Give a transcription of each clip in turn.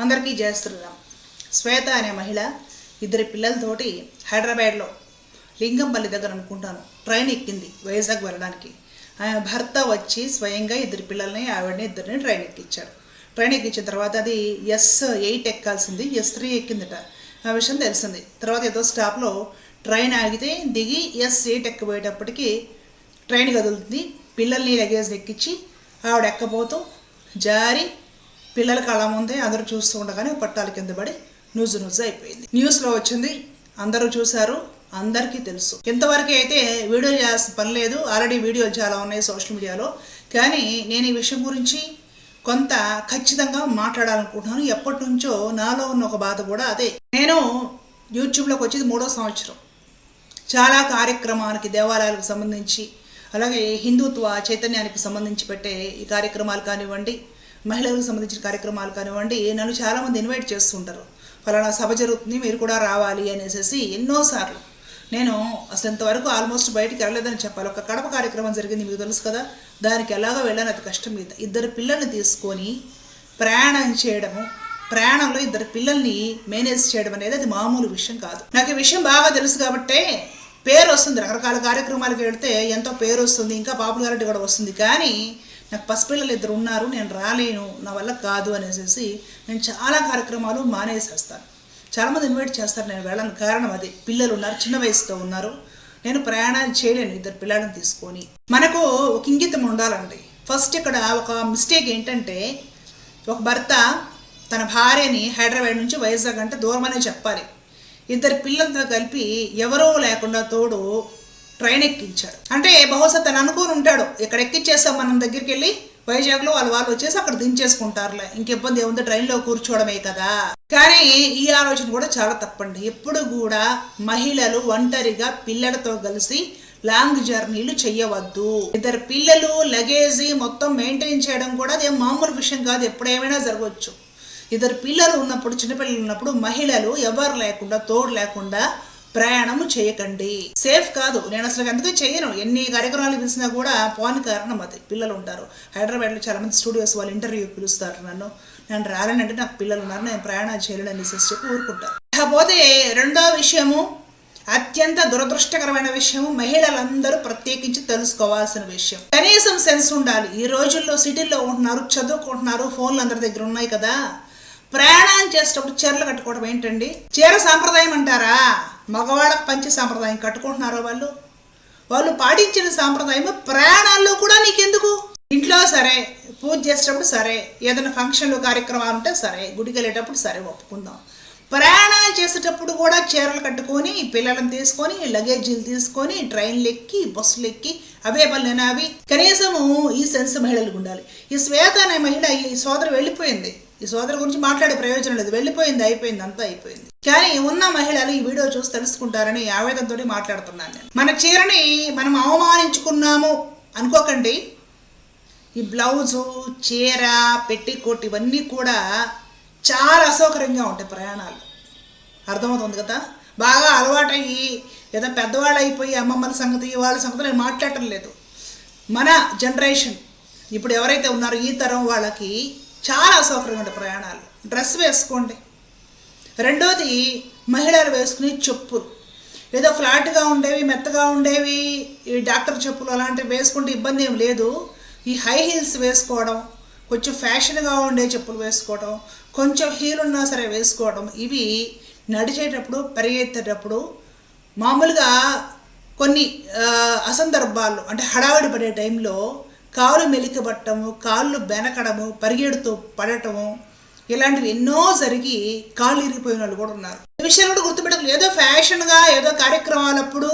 అందరికీ జయ శ్రీరామ్. శ్వేత అనే మహిళ ఇద్దరి పిల్లలతోటి హైదరాబాద్లో లింగంపల్లి దగ్గర అనుకుంటాను. ట్రైన్ ఎక్కింది వైజాగ్ వెళ్ళడానికి. ఆమె భర్త వచ్చి స్వయంగా ఇద్దరు పిల్లల్ని ఆవిడని ఇద్దరిని ట్రైన్ ఎక్కించాడు ట్రైన్ ఎక్కించిన తర్వాత అది ఎస్ ఎయిట్ ఎక్కాల్సింది ఎస్ త్రీ ఎక్కిందట. ఆ విషయం తెలిసింది. తర్వాత ఏదో స్టాప్లో ట్రైన్ ఆగితే దిగి ఎస్ ఎయిట్ ఎక్కబోయేటప్పటికి ట్రైన్ కదులుతుంది. పిల్లల్ని లగేజ్ ఎక్కించి ఆవిడ ఎక్కబోతూ జారి పిల్లల కళ ముందే అందరూ చూస్తూ ఉండగానే పట్టాల కింద పడి న్యూస్ న్యూస్ అయిపోయింది. న్యూస్లో వచ్చింది అందరూ చూశారు అందరికీ తెలుసు. ఇంతవరకు అయితే వీడియో చేయాల్సిన పని లేదు ఆల్రెడీ వీడియోలు చాలా ఉన్నాయి సోషల్ మీడియాలో. కానీ నేను ఈ విషయం గురించి కొంత ఖచ్చితంగా మాట్లాడాలనుకుంటున్నాను. ఎప్పటి నుంచో నాలో ఉన్న ఒక బాధ కూడా అదే. నేను యూట్యూబ్లోకి వచ్చేది మూడో సంవత్సరం. చాలా కార్యక్రమానికి దేవాలయాలకు సంబంధించి అలాగే హిందుత్వ చైతన్యానికి సంబంధించి పెట్టే ఈ కార్యక్రమాలు కానివ్వండి మహిళలకు సంబంధించిన కార్యక్రమాలు కానివ్వండి నన్ను చాలామంది ఇన్వైట్ చేస్తుంటారు. ఫలానా సభ జరుగుతుంది మీరు కూడా రావాలి అనేసి ఎన్నోసార్లు. నేను అసలు ఇంతవరకు ఆల్మోస్ట్ బయటికి వెళ్ళలేదని చెప్పాలి. ఒక కడప కార్యక్రమం జరిగింది మీకు తెలుసు కదా. దానికి ఎలాగో వెళ్ళాను అది కష్టం మీద. ఇద్దరు పిల్లల్ని తీసుకొని ప్రయాణం చేయడము ప్రయాణంలో ఇద్దరు పిల్లల్ని మేనేజ్ చేయడం అనేది అది మామూలు విషయం కాదు. నాకు ఈ విషయం బాగా తెలుసు కాబట్టే పేరు వస్తుంది. రకరకాల కార్యక్రమాలకు వెళితే ఎంతో పేరు వస్తుంది ఇంకా పాపులారిటీ కూడా వస్తుంది. కానీ నాకు పసిపిల్లలు ఇద్దరు ఉన్నారు నేను రాలేను నా వల్ల కాదు అనేసి నేను చాలా కార్యక్రమాలు మానేసేస్తాను చాలామంది ఇన్వైట్ చేస్తారు నేను వెళ్ళడానికి కారణం అది. పిల్లలు ఉన్నారు చిన్న వయసుతో ఉన్నారు. నేను ప్రయాణాలు చేయలేను ఇద్దరు పిల్లలను తీసుకొని. మనకు ఒక ఇంగితం ఉండాలండి. ఫస్ట్ ఇక్కడ ఒక మిస్టేక్ ఏంటంటే ఒక భర్త తన భార్యని హైదరాబాద్ నుంచి వైజాగ్ అంటే దూరమనే చెప్పాలి. ఇద్దరు పిల్లలతో కలిపి ఎవరో లేకుండా తోడు ట్రైన్ ఎక్కించాడు అంటే బహుశా తను అనుకుని ఉంటాడు ఎక్కడ ఎక్కించేస్తాం మనం దగ్గరికి వెళ్ళి వైజాగ్లో వాళ్ళు వాళ్ళు వచ్చేసి అక్కడ దించేసుకుంటారులే. ఇంక ఇబ్బంది ఏముంది? ట్రైన్లో కూర్చోవడమే కదా. కానీ ఈ ఆలోచన కూడా చాలా తప్పండి. ఎప్పుడు కూడా మహిళలు ఒంటరిగా పిల్లలతో కలిసి లాంగ్ జర్నీలు చెయ్యవద్దు. ఇద్దరు పిల్లలు లగేజీ మొత్తం మెయింటైన్ చేయడం కూడా అదేం మామూలు విషయం కాదు. ఎప్పుడేమైనా జరగవచ్చు. ఇద్దరు పిల్లలు ఉన్నప్పుడు చిన్నపిల్లలు ఉన్నప్పుడు మహిళలు ఎవరు లేకుండా తోడు లేకుండా ప్రయాణము చేయకండి. సేఫ్ కాదు. నేను అసలు అందుకే చేయను. ఎన్ని కార్యక్రమాలు పిలిచినా కూడా పోని కారణం అది. పిల్లలు ఉంటారు. హైదరాబాద్లో చాలా మంది స్టూడియోస్ వాళ్ళు ఇంటర్వ్యూ పిలుస్తారు నన్ను. నేను రాలేనంటే నాకు పిల్లలు ఉన్నారు. నేను ప్రయాణం చేయలేను అనేసి చెప్పి ఊరుకుంటారు. కాకపోతే రెండో విషయము అత్యంత దురదృష్టకరమైన విషయం మహిళలందరూ ప్రత్యేకించి తెలుసుకోవాల్సిన విషయం. కనీసం సెన్స్ ఉండాలి. ఈ రోజుల్లో సిటీల్లో ఉంటున్నారు చదువుకుంటున్నారు ఫోన్లు అందరి దగ్గర ఉన్నాయి కదా. ప్రయాణం చేసేటప్పుడు చీరలు కట్టుకోవడం ఏంటండి? చీర సాంప్రదాయం అంటారా? మగవాళ్ళకి పంచి సాంప్రదాయం కట్టుకుంటున్నారు వాళ్ళు? వాళ్ళు పాటించిన సాంప్రదాయం ప్రయాణాల్లో కూడా నీకెందుకు? ఇంట్లో సరే పూజ చేసేటప్పుడు సరే ఏదైనా ఫంక్షన్లు కార్యక్రమాలు ఉంటే సరే గుడికి వెళ్ళేటప్పుడు సరే ఒప్పుకుందాం. ప్రయాణాలు చేసేటప్పుడు కూడా చీరలు కట్టుకొని పిల్లలను తీసుకొని లగేజీలు తీసుకొని ట్రైన్లు ఎక్కి బస్సులు ఎక్కి అవే పనులేనా అవి కనీసము ఈ సెన్స్ మహిళలకు ఉండాలి. ఈ శ్వేత అనే మహిళ ఈ సోదరు వెళ్ళిపోయింది. ఈ సోదరు గురించి మాట్లాడే ప్రయోజనం లేదు. వెళ్ళిపోయింది అయిపోయింది అంతా అయిపోయింది. కానీ ఉన్న మహిళలు ఈ వీడియో చూసి తెలుసుకుంటారని ఆవేదంతో మాట్లాడుతున్నాను నేను. మన చీరని మనం అవమానించుకున్నాము అనుకోకండి. ఈ బ్లౌజు చీర పెట్టికోట్ ఇవన్నీ కూడా చాలా అసౌకర్యంగా ఉంటాయి ప్రయాణాలు. అర్థమవుతుంది కదా? బాగా అలవాటయ్యి ఏదో పెద్దవాళ్ళు అయిపోయి అమ్మమ్మల సంగతి వాళ్ళ సంగతి నేను మాట్లాడటం లేదు. మన జనరేషన్ ఇప్పుడు ఎవరైతే ఉన్నారో ఈ తరం వాళ్ళకి చాలా అసౌకర్యంగా ప్రయాణాలు. డ్రెస్ వేసుకోండి. రెండోది మహిళలు వేసుకునే చెప్పులు. ఏదో ఫ్లాట్గా ఉండేవి మెత్తగా ఉండేవి ఈ డాక్టర్ చెప్పులు అలాంటివి వేసుకుంటే ఇబ్బంది ఏం లేదు. ఈ హై హీల్స్ వేసుకోవడం కొంచెం ఫ్యాషన్గా ఉండే చెప్పులు వేసుకోవడం కొంచెం హీల్ ఉన్నా సరే వేసుకోవడం ఇవి నడిచేటప్పుడు పరిగెత్తేటప్పుడు మామూలుగా కొన్ని అసందర్భాలు అంటే హడావిడి పడే టైంలో కాలు మెలికబట్టము కాళ్ళు బెనకడము పరిగెడుతూ పడటము ఇలాంటివి ఎన్నో జరిగి కాళ్ళు ఇరిగిపోయిన వాళ్ళు కూడా ఉన్నారు. ఈ విషయాలు కూడా గుర్తుపెట్టదు ఏదో ఫ్యాషన్గా ఏదో కార్యక్రమాలప్పుడు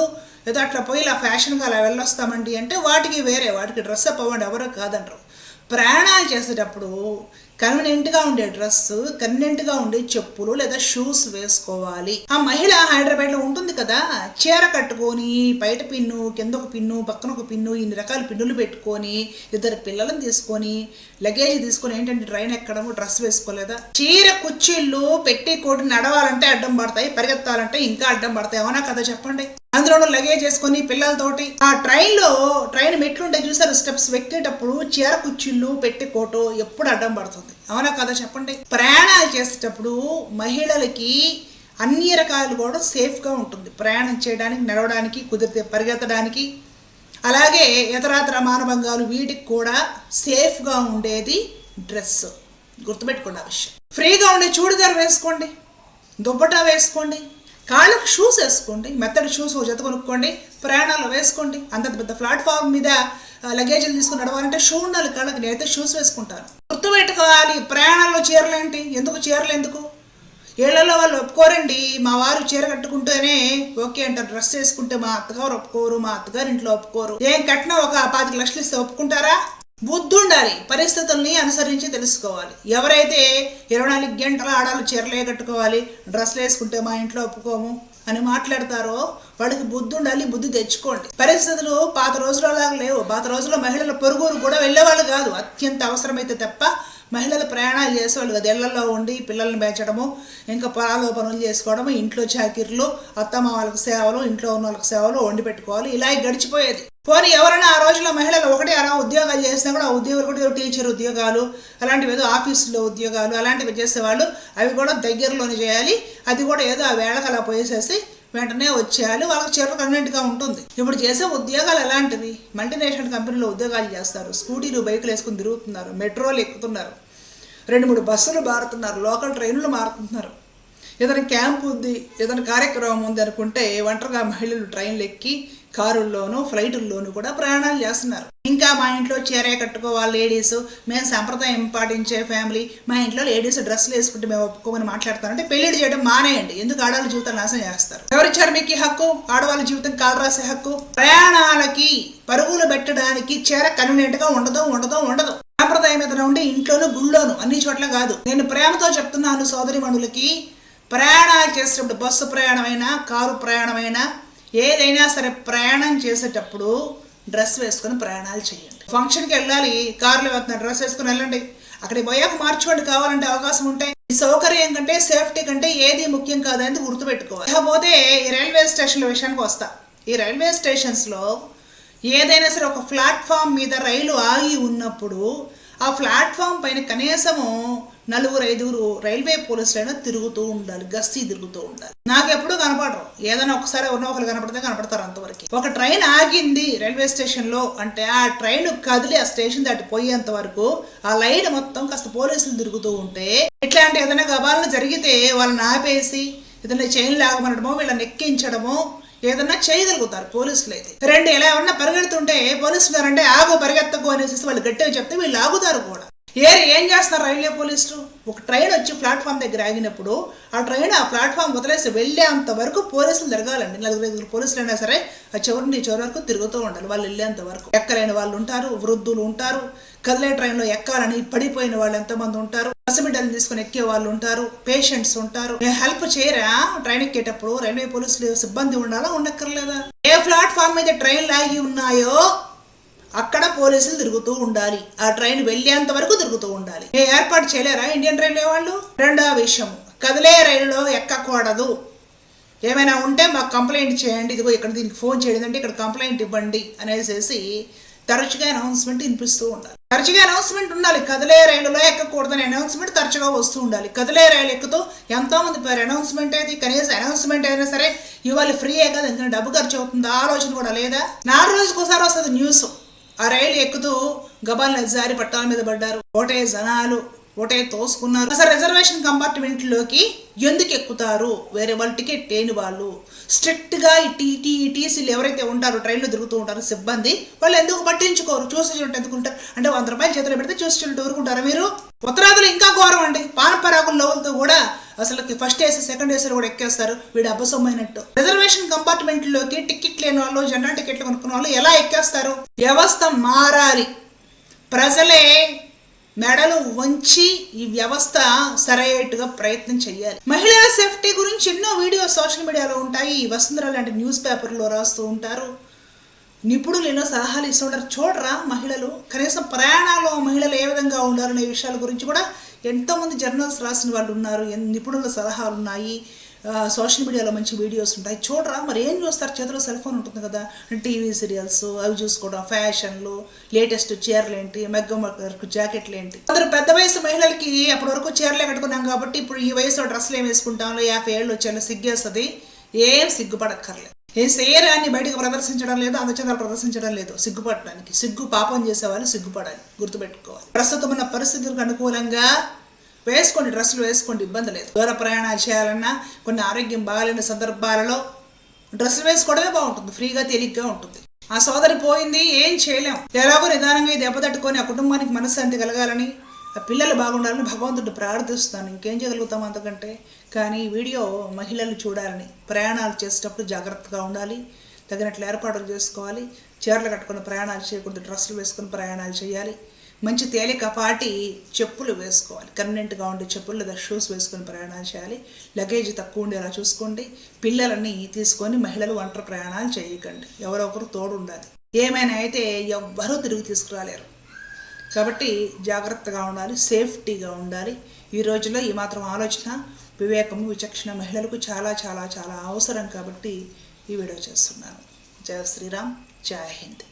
ఏదో అట్లా పోయి ఇలా ఫ్యాషన్గా అలా వెళ్ళొస్తామండి అంటే వాటికి వేరే వాటికి డ్రెస్ అప్ అవ్వండి ఎవరో కాదంటారు. ప్రయాణాలు చేసేటప్పుడు కన్వీనియంట్గా ఉండే డ్రెస్ కన్వీనియంట్గా ఉండే చెప్పులు లేదా షూస్ వేసుకోవాలి. ఆ మహిళ హైదరాబాద్లో ఉంటుంది కదా చీర కట్టుకొని బయట పిన్ను కింద ఒక పిన్ను పక్కన ఒక పిన్ను ఇన్ని రకాల పిన్నులు పెట్టుకొని ఇద్దరు పిల్లలను తీసుకొని లగేజ్ తీసుకొని ఏంటంటే ట్రైన్ ఎక్కడము డ్రెస్ వేసుకోలేదా? చీర కుర్చీళ్ళు పెట్టి కోటి నడవాలంటే అడ్డం పడతాయి పరిగెత్తాలంటే ఇంకా అడ్డం పడతాయి. అవునా కదా చెప్పండి? అందులోనూ లగేజ్ చేసుకొని పిల్లలతోటి. ఆ ట్రైన్లో ట్రైన్ మెట్లుంటాయి చూసారు స్టెప్స్ ఎక్కేటప్పుడు చీర కుర్చీళ్ళు పెట్టుకోవటం ఎప్పుడు అడ్డం పడుతుంది. అవునా కదా చెప్పండి? ప్రయాణాలు చేసేటప్పుడు మహిళలకి అన్ని రకాలు కూడా సేఫ్గా ఉంటుంది. ప్రయాణం చేయడానికి నడవడానికి కుదిరితే పరిగెత్తడానికి. అలాగే ఇతరాతర మానభంగాలు వీటికి కూడా సేఫ్గా ఉండేది డ్రెస్ గుర్తుపెట్టుకోండి ఆ విషయం. ఫ్రీగా ఉండే చూడిదార్ వేసుకోండి. దుప్పటా వేసుకోండి. కాళ్ళకు షూస్ వేసుకోండి మెత్తడి షూస్ జత కొనుక్కోండి ప్రయాణాలు వేసుకోండి. అంత పెద్ద ప్లాట్ఫామ్ మీద లగేజీలు తీసుకుని నడవాలంటే షూ ఉండాలి కాళ్ళకి నేనైతే షూస్ వేసుకుంటాను గుర్తుపెట్టుకోవాలి ప్రయాణాల్లో చీరలేంటి ఎందుకు చీరలు ఎందుకు? ఏళ్ళలో వాళ్ళు ఒప్పుకోరండి మా వారు చీర కట్టుకుంటేనే ఓకే అంటారు డ్రెస్ వేసుకుంటే మా అత్తగారు ఒప్పుకోరు మా అత్తగారు ఇంట్లో ఒప్పుకోరు. ఏం కట్టినా ఒక పాతిక లక్షలు ఇస్తే ఒప్పుకుంటారా? బుద్ధి ఉండాలి పరిస్థితుల్ని అనుసరించి తెలుసుకోవాలి. ఎవరైతే ఇరవై నాలుగు గంటల ఆడాలు చీరలే కట్టుకోవాలి డ్రెస్లు వేసుకుంటే మా ఇంట్లో ఒప్పుకోము అని మాట్లాడతారో వాళ్ళకి బుద్ధి ఉండాలి బుద్ధి తెచ్చుకోండి. పరిస్థితులు పాత రోజులలాగా లేవు. పాత రోజుల్లో మహిళలు పొరుగురు కూడా వెళ్ళేవాళ్ళు కాదు. అత్యంత అవసరమైతే తప్ప మహిళలు ప్రయాణాలు చేసేవాళ్ళు కదా ఇళ్ళలో ఉండి పిల్లల్ని పెంచడము ఇంకా పొలాల్లో పనులు చేసుకోవడము ఇంట్లో చాకిర్లు అత్తమ్మ వాళ్ళకి సేవలు ఇంట్లో ఉన్న వాళ్ళకి సేవలు వండి పెట్టుకోవాలి ఇలా గడిచిపోయేది. పోనీ ఎవరైనా ఆ రోజుల్లో మహిళలు ఒకటే అలా ఉద్యోగాలు చేసినా కూడా ఆ ఉద్యోగాలు కూడా టీచర్ ఉద్యోగాలు అలాంటివి ఏదో ఆఫీసులో ఉద్యోగాలు అలాంటివి చేసేవాళ్ళు అవి కూడా దగ్గరలోనే చేయాలి అది కూడా ఏదో ఆ వేళకు అలా పోయేసేసి వెంటనే వచ్చేయాలి. వాళ్ళకి చీరలు కన్వీనెంట్గా ఉంటుంది. ఇప్పుడు చేసే ఉద్యోగాలు ఎలాంటివి? మల్టీనేషనల్ కంపెనీలో ఉద్యోగాలు చేస్తారు. స్కూటీలు బైకులు వేసుకుని తిరుగుతున్నారు. మెట్రోలు ఎక్కుతున్నారు. రెండు మూడు బస్సులు మారుతున్నారు. లోకల్ ట్రైన్లు మారుతున్నారు. ఏదైనా క్యాంప్ ఉంది ఏదైనా కార్యక్రమం ఉంది అనుకుంటే ఒంటరిగా మహిళలు ట్రైన్లు ఎక్కి కారుల్లోనూ ఫ్లైటుల్లోనూ కూడా ప్రయాణాలు చేస్తున్నారు. ఇంకా మా ఇంట్లో చీరే కట్టుకోవాలి లేడీస్. మేము సంప్రదాయం పాటించే ఫ్యామిలీ. మా ఇంట్లో లేడీస్ డ్రెస్సులు వేసుకుంటే మేము ఒప్పుకోమని మాట్లాడతారంటే పెళ్ళిళ్ళు చేయడం మానేయండి. ఎందుకు ఆడవాళ్ళ జీవితం నాశనం చేస్తారు? ఎవరిచ్చారు మీకు హక్కు? ఆడవాళ్ళ జీవితం కాలు రాసే హక్కు? ప్రయాణాలకి పరుగులు పెట్టడానికి చీర కన్వీనియంట్గా ఉండదు ఉండదు ఉండదు. సాంప్రదాయం ఏదైనా ఉంటే ఇంట్లోనూ గుళ్ళోను అన్ని చోట్ల కాదు. నేను ప్రేమతో చెప్తున్నాను సోదరి మణులకి ప్రయాణాలు చేసినప్పుడు బస్సు ప్రయాణమైనా కారు ప్రయాణమైనా ఏదైనా సరే ప్రయాణం చేసేటప్పుడు డ్రెస్ వేసుకొని ప్రయాణాలు చేయండి. ఫంక్షన్కి వెళ్ళాలి కారులో వెళ్తున్నారు డ్రెస్ వేసుకొని వెళ్ళండి. అక్కడికి పోయాక మార్చుకోండి కావాలంటే అవకాశం ఉంటాయి. ఈ సౌకర్యం కంటే సేఫ్టీ కంటే ఏది ముఖ్యం కాదని గుర్తుపెట్టుకోవాలి. కాకపోతే ఈ రైల్వే స్టేషన్ల విషయానికి వస్తా. ఈ రైల్వే స్టేషన్స్లో ఏదైనా సరే ఒక ప్లాట్ఫామ్ మీద రైలు ఆగి ఉన్నప్పుడు ఆ ప్లాట్ఫామ్ పైన కనీసము నలుగురు ఐదుగురు రైల్వే పోలీసులైనా తిరుగుతూ ఉండాలి గస్తీ తిరుగుతూ ఉండాలి. నాకెప్పుడు కనపడరు. ఏదైనా ఒకసారి ఉన్న ఒకరు కనపడితే కనపడతారు అంతవరకు. ఒక ట్రైన్ ఆగింది రైల్వే స్టేషన్లో అంటే ఆ ట్రైన్ కదిలి ఆ స్టేషన్ దాటి పోయేంత వరకు ఆ లైన్ మొత్తం కాస్త పోలీసులు తిరుగుతూ ఉంటే ఇట్లాంటి ఏదైనా గబాలను జరిగితే వాళ్ళని ఆపేసి ఏదైనా చైన్ లాగమనడమో వీళ్ళని ఎక్కించడమో ఏదన్నా చేయగలుగుతారు పోలీసులు అయితే. రెండు ఎలా ఏమన్నా పరిగెడుతుంటే పోలీసులు గారంటే ఆగు పరిగెత్తకు అనేసి వాళ్ళు గట్టిగా చెప్తే వీళ్ళు ఆగుతారు కూడా. ఏ ఏం చేస్తారు రైల్వే పోలీసులు? ఒక ట్రైన్ వచ్చి ప్లాట్ఫామ్ దగ్గర ఆగినప్పుడు ఆ ట్రైన్ ఆ ప్లాట్ఫామ్ వదిలేసి వెళ్ళేంత వరకు పోలీసులు తిరగాలండి. నలుగురు ఐదుగురు పోలీసులు అయినా సరే ఆ చివరి నుంచి చివరి వరకు తిరుగుతూ ఉండాలి. వాళ్ళు వెళ్ళేంత వరకు ఎక్కలేని వాళ్ళు ఉంటారు వృద్ధులు ఉంటారు కదిలే ట్రైన్లో ఎక్కాలని పడిపోయిన వాళ్ళు ఎంతమంది ఉంటారు హాస్పిటల్ తీసుకుని ఎక్కే వాళ్ళు ఉంటారు పేషెంట్స్ ఉంటారు. హెల్ప్ చేయరా? ట్రైన్ ఎక్కేటప్పుడు రైల్వే పోలీసులు సిబ్బంది ఉండాలా ఉండక్కర్లేదా? ఏ ప్లాట్ఫామ్ మీద ట్రైన్ లాగి ఉన్నాయో అక్కడ పోలీసులు తిరుగుతూ ఉండాలి. ఆ ట్రైన్ వెళ్ళేంత వరకు తిరుగుతూ ఉండాలి. ఏర్పాటు చేయలేరా? ఇండియన్ రైల్వే వాళ్ళు? రెండవ విషయం కదిలే రైలులో ఎక్కకూడదు. ఏమైనా ఉంటే మాకు కంప్లైంట్ చేయండి. ఇదిగో ఇక్కడ దీనికి ఫోన్ చేయండి. అంటే ఇక్కడ కంప్లైంట్ ఇవ్వండి అనేసి తరచుగా అనౌన్స్మెంట్ వినిపిస్తూ ఉండాలి. తరచుగా అనౌన్స్మెంట్ ఉండాలి. కదిలే రైలులో ఎక్కకూడదని అనౌన్స్మెంట్ తరచుగా వస్తూ ఉండాలి. కదిలే రైలు ఎక్కుతూ ఎంతో మంది పేరు అనౌన్స్మెంట్ అయితే కనీసం అనౌన్స్మెంట్ అయినా సరే ఇవాళ ఫ్రీయే కదా. ఎందుకంటే డబ్బు ఖర్చు అవుతుంది. ఆలోచన కూడా లేదా? నాలుగు రోజులకు ఒకసారి వస్తుంది న్యూస్. ఆ రైలు ఎక్కుతూ గబాల్ నజారి పట్టాల మీద పడ్డారు. కోటే జనాలు ఒకటే తోసుకున్నారు. అసలు రిజర్వేషన్ కంపార్ట్మెంట్లోకి ఎందుకు ఎక్కుతారు? వేరే వాళ్ళు టికెట్ లేని వాళ్ళు. స్ట్రిక్ట్గా ఈ టీటీ టీసీలు ఎవరైతే ఉంటారో ట్రైన్లో తిరుగుతూ ఉంటారో సిబ్బంది వాళ్ళు ఎందుకు పట్టించుకోరు? చూసి చూడండి ఎందుకుంటారు? అంటే వంద రూపాయలు చేతిలో పెడితే చూసి చూడటం ఊరుకుంటారా మీరు? ఉత్తరాదులు ఇంకా ఘోరం అండి. పానపరాకుల లోవులతో కూడా అసలు ఫస్ట్ ఏసీ సెకండ్ ఏసీ కూడా ఎక్కేస్తారు. వీడు అబ్బసమైనట్టు రిజర్వేషన్ కంపార్ట్మెంట్లోకి టికెట్ లేని వాళ్ళు జనరల్ టికెట్లు కొనుక్కున్న వాళ్ళు ఎలా ఎక్కేస్తారు? వ్యవస్థ మారాలి. ప్రజలే మెడలు వంచి ఈ వ్యవస్థ సరైనట్టుగా ప్రయత్నం చేయాలి. మహిళల సేఫ్టీ గురించి ఎన్నో వీడియోస్ సోషల్ మీడియాలో ఉంటాయి. ఈ వసుంధర లాంటి న్యూస్ పేపర్లో రాస్తూ ఉంటారు. నిపుణులు ఎన్నో సలహాలు ఇస్తూ ఉంటారు. చూడరా మహిళలు కనీసం ప్రయాణాల్లో మహిళలు ఏ విధంగా ఉండాలనే విషయాల గురించి కూడా ఎంతోమంది జర్నల్స్ రాసిన వాళ్ళు ఉన్నారు. ఎన్- నిపుణుల సలహాలు ఉన్నాయి. సోషల్ మీడియాలో మంచి వీడియోస్ ఉంటాయి. చూడరా మరి ఏం చూస్తారు? చేతిలో సెల్ ఫోన్ ఉంటుంది కదా. టీవీ సీరియల్స్ అవి చూసుకోవడం ఫ్యాషన్లు లేటెస్ట్ చీరలు ఏంటి మగ్గం వర్క్ జాకెట్లు ఏంటి. అందరు పెద్ద వయసు మహిళలకి అప్పటి వరకు చీరలే కట్టుకున్నాం కాబట్టి ఇప్పుడు ఈ వయసులో డ్రెస్సులు ఏం వేసుకుంటాంలో యాభై ఏళ్ళు వచ్చేలా సిగ్గేస్తుంది. ఏం సిగ్గుపడక్కర్లేదు. ఏ శరీరాన్ని బయటకు ప్రదర్శించడం లేదు అందచందాలు ప్రదర్శించడం లేదు. సిగ్గుపడడానికి. సిగ్గు పాపం చేసేవాళ్ళు సిగ్గుపడాలి. గుర్తుపెట్టుకోవాలి. ప్రస్తుతం ఉన్న పరిస్థితులకు అనుకూలంగా వేసుకోండి డ్రెస్సులు వేసుకోండి ఇబ్బంది లేదు. దూర ప్రయాణాలు చేయాలన్నా కొన్ని ఆరోగ్యం బాగాలేని సందర్భాలలో డ్రెస్సులు వేసుకోవడమే బాగుంటుంది ఫ్రీగా తేలిగ్గా ఉంటుంది. ఆ సోదరి పోయింది ఏం చేయలేం. ఎలాగో నిదానంగా దెబ్బ దెబ్బతట్టుకొని ఆ కుటుంబానికి మనశ్శాంతి కలగాలని ఆ పిల్లలు బాగుండాలని భగవంతుడు ప్రార్థిస్తాను ఇంకేం చేయగలుగుతాం అంతకంటే? కానీ ఈ వీడియో మహిళలు చూడాలని ప్రయాణాలు చేసేటప్పుడు జాగ్రత్తగా ఉండాలి తగినట్లు ఏర్పాట్లు చేసుకోవాలి చీరలు కట్టుకొని ప్రయాణాలు చేయకూడదు డ్రెస్సులు వేసుకుని ప్రయాణాలు చేయాలి. మంచి తేలికపాటి చెప్పులు వేసుకోవాలి. కన్వెంట్గా ఉండే చెప్పులు లేదా షూస్ వేసుకొని ప్రయాణాలు చేయాలి. లగేజ్ తక్కువ ఉండేలా చూసుకోండి. పిల్లలని తీసుకొని మహిళలు ఒంటరి ప్రయాణాలు చేయకండి. ఎవరో ఒకరు తోడు ఉండాలి ఏమైనా అయితే ఎవ్వరూ తిరిగి తీసుకురాలేరు. కాబట్టి జాగ్రత్తగా ఉండాలి. సేఫ్టీగా ఉండాలి. ఈ రోజుల్లో ఈ మాత్రం ఆలోచన వివేకము విచక్షణ మహిళలకు చాలా చాలా చాలా అవసరం కాబట్టి ఈ వీడియో చేస్తున్నాను. జయ శ్రీరామ్. జై హింద్.